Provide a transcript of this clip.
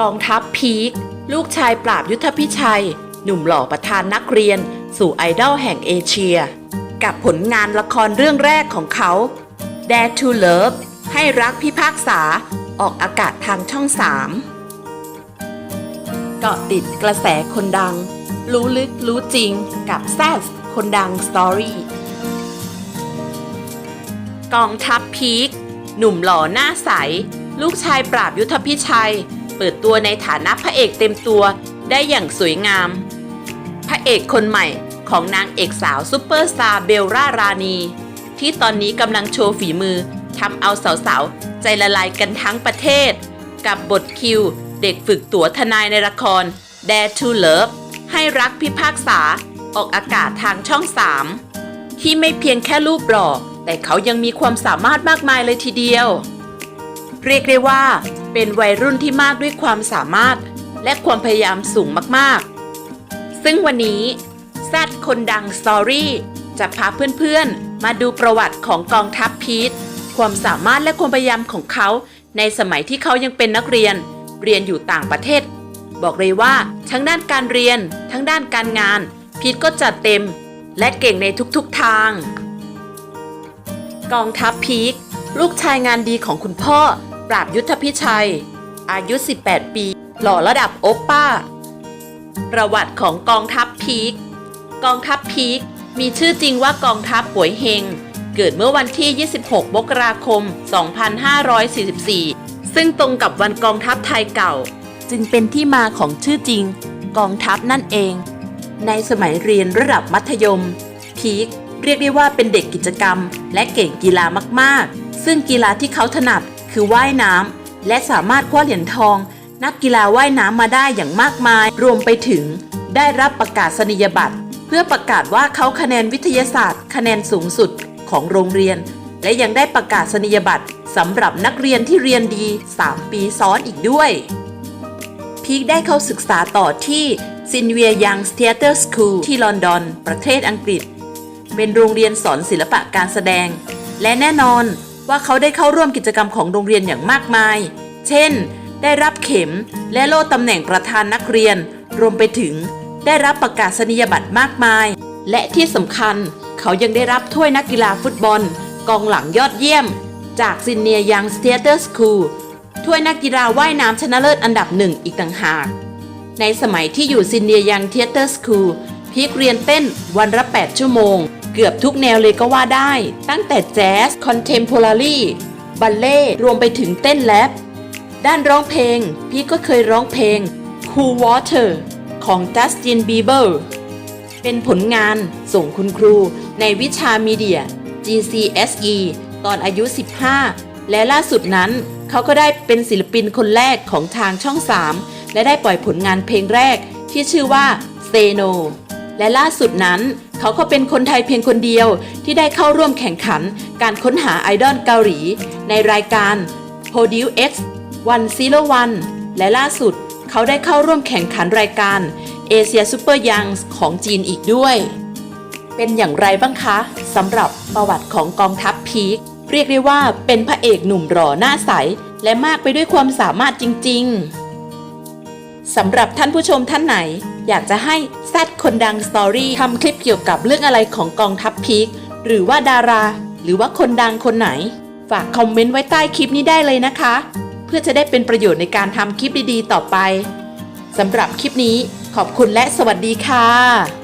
กองทัพพีค ลูกชายปราบยุทธพิชัย หนุ่มหล่อประธานนักเรียน สู่ไอดอลแห่งเอเชีย กับผลงานละครเรื่องแรกของเขา Dare to Love ให้รักพิพากษาออกอากาศทางช่อง3เกาะติดกระแสคนดัง รู้ลึกรู้จริงกับแซสคนดังสตอรี่กองทัพพีค หนุ่มหล่อหน้าใส ลูกชายปราบยุทธพิชัย เปิดตัวในฐานะพระเอกเต็มตัวได้อย่างสวยงาม พระเอกคนใหม่ของนางเอกสาวซุปเปอร์สตาร์เบลล่ารานี ที่ตอนนี้กำลังโชว์ฝีมือทำเอาสาวๆ ใจละลายกันทั้งประเทศ กับบทคิว เด็กฝึกตัวทนายในละคร Dare to Love ให้รักพิพากษาออกอากาศทางช่อง 3 ที่ไม่เพียงแค่รูปหล่อ แต่เขายังมีความสามารถมากมายเลยทีเดียว เรียกได้ว่า เป็นวัยรุ่นที่มากด้วยความสามารถและความพยายามสูงมากๆ ซึ่งวันนี้แซดคนดังสตอรี่จะพาเพื่อนๆ มาดูประวัติของกองทัพพีทความสามารถและความพยายามของเขา ในสมัยที่เขายังเป็นนักเรียน เรียนอยู่ต่างประเทศ บอกเลยว่าทั้งด้านการเรียน ทั้งด้านการงาน พีทก็จัดเต็ม และเก่งในทุกๆทาง กองทัพพีคลูกชายงานดีของคุณพ่อ ปราบยุทธพิชัย อายุ 18 ปี หล่อระดับโอปป้า ประวัติของกองทัพพีคกองทัพพีคมีชื่อจริงว่ากองทัพป่วยเฮง เกิดเมื่อวันที่ 26 มกราคม 2544 ซึ่งตรงกับวันกองทัพไทยเก่า จึงเป็นที่มาของชื่อจริง กองทัพนั่นเอง ในสมัยเรียนระดับมัธยม พีคเรียกได้ว่าเป็นเด็กกิจกรรม และเก่งกีฬามากๆ ซึ่งกีฬาที่เขาถนัด คือว่ายน้ำและสามารถคว้าเหรียญทอง นักกีฬาว่ายน้ำมาได้อย่างมากมาย รวมไปถึง ได้รับประกาศนียบัตร เพื่อประกาศว่าเขาคะแนนวิทยาศาสตร์ คะแนนสูงสุดของโรงเรียน และยังได้ประกาศนียบัตรสำหรับนักเรียนที่เรียนดี 3 ปีซ้อนอีกด้วย พีคได้เข้าศึกษาต่อที่ซินเวียยังสเ h เตอร์สคูลที่ลอนดอน ประเทศอังกฤษ เป็นโรงเรียนสอนศิลปะการแสดง และแน่นอน ว่าเขาได้เข้าร่วมกิจกรรมของโรงเรียนอย่างมากมาย เช่น ได้รับเข็มและโล่ตำแหน่งประธานนักเรียน รวมไปถึง ได้รับประกาศนียบัตรมากมาย และที่สำคัญ เขายังได้รับถ้วยนักกีฬาฟุตบอล กองหลังยอดเยี่ยม จากซินเนียยังสเ h เตอร์สคูลถ้วยนักกีฬาว่ายน้ำชนะเลิศอันดับหนึ่งอีกต่างหาก ในสมัยที่อยู่ซินเนียยังเทเตอร์สคูลพีคเรียนเต้นวันละ 8 ชั่วโมง เกือบทุกแนวเลยก็ว่าได้ ตั้งแต่แจ๊สคอนเทมโพ a ารีบัลเล่รวมไปถึงเต้นแรปด้านร้องเพลง พีคก็เคยร้องเพลง Cool Water ของ Justin Bieber เป็นผลงานส่งคุณครูในวิชามีเดีย GCSE ตอนอายุ 15 และล่าสุดนั้น เขาก็ได้เป็นศิลปินคนแรกของทางช่อง 3 และได้ปล่อยผลงานเพลงแรกที่ชื่อว่า s e No และล่าสุดนั้น เขาก็เป็นคนไทยเพียงคนเดียวที่ได้เข้าร่วมแข่งขันการค้นหาไอดอลเกาหลี ในรายการ Produce X 101และล่าสุด เขาได้เข้าร่วมแข่งขันรายการ Asia Super Young ของจีนอีกด้วย เป็นอย่างไรบ้างคะสำหรับประวัติของกองทัพพีคเรียกได้ว่าเป็นพระเอกหนุ่มหล่อหน้าใส และมากไปด้วยความสามารถจริง ๆสำหรับท่านผู้ชมท่านไหน อยากจะให้แซดคนดังสตอรี่ทำคลิปเกี่ยวกับเรื่องอะไรของกองทัพพีคหรือว่าดารา หรือว่าคนดังคนไหน ฝากคอมเมนต์ไว้ใต้คลิปนี้ได้เลยนะคะ เพื่อจะได้เป็นประโยชน์ในการทำคลิปดีๆ ต่อไปสำหรับคลิปนี้ขอบคุณและสวัสดีค่ะ